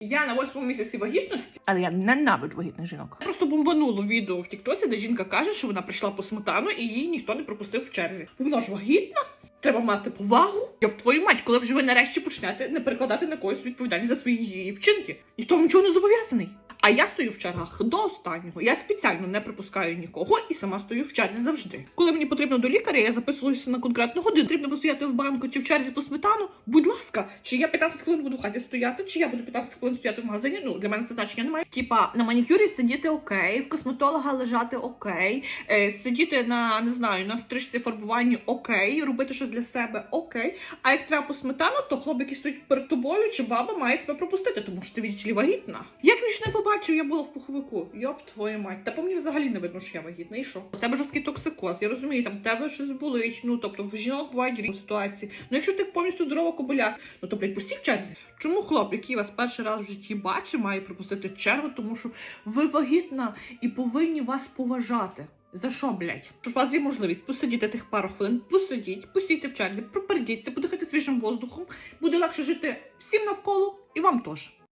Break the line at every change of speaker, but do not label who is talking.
Я на восьмому місяці вагітності
Але я ненавиджу вагітних жінок.
просто бомбануло відео в Тіктоці, де жінка каже, що вона прийшла по сметану і її ніхто не пропустив в черзі. Вона ж вагітна. Треба мати повагу. Йоб твою мать, коли вже ви нарешті почнете не перекладати на когось відповідальність за свої вчинки. Ніхто нічого не зобов'язаний. А я стою в чергах до останнього. Я спеціально не пропускаю нікого і сама стою в черзі завжди. Коли мені потрібно до лікаря, я записуюся на конкретну годину. Потрібно постояти в банку чи в черзі по сметану. Будь ласка, чи я 15 хвилин буду в хаті стояти, чи я буду 15 хвилин стояти в магазині. Ну для мене це значення немає. Типа на манікюрі сидіти окей, в косметолога лежати окей, е, сидіти на не знаю на стрижці фарбуванні окей, робити щось для себе окей. А як треба по сметану, то хлопець, який стоїть перед тобою, чи баба має тебе пропустити, тому що ти відчілі вагітна. Як він ж не побачив, я була в пуховику. Йоп, твою мать. Та по мені взагалі не видно, що я вагітна. І що? У тебе жорсткий токсикоз. Я розумію, там тебе щось болить. Ну тобто в жінок бувають різні ситуації. Ну якщо ти повністю здорова кобиля, ну то блядь, пусті в черзі. Чому хлоп, який вас перший раз в житті бачить, має пропустити чергу, тому що ви вагітна і повинні вас поважати. За що, блядь? Щоб у вас є можливість посидіти тих пару хвилин, посидіть, посійте в черзі, пропердіться, подихати свіжим воздухом, буде легше жити всім навколо і вам теж.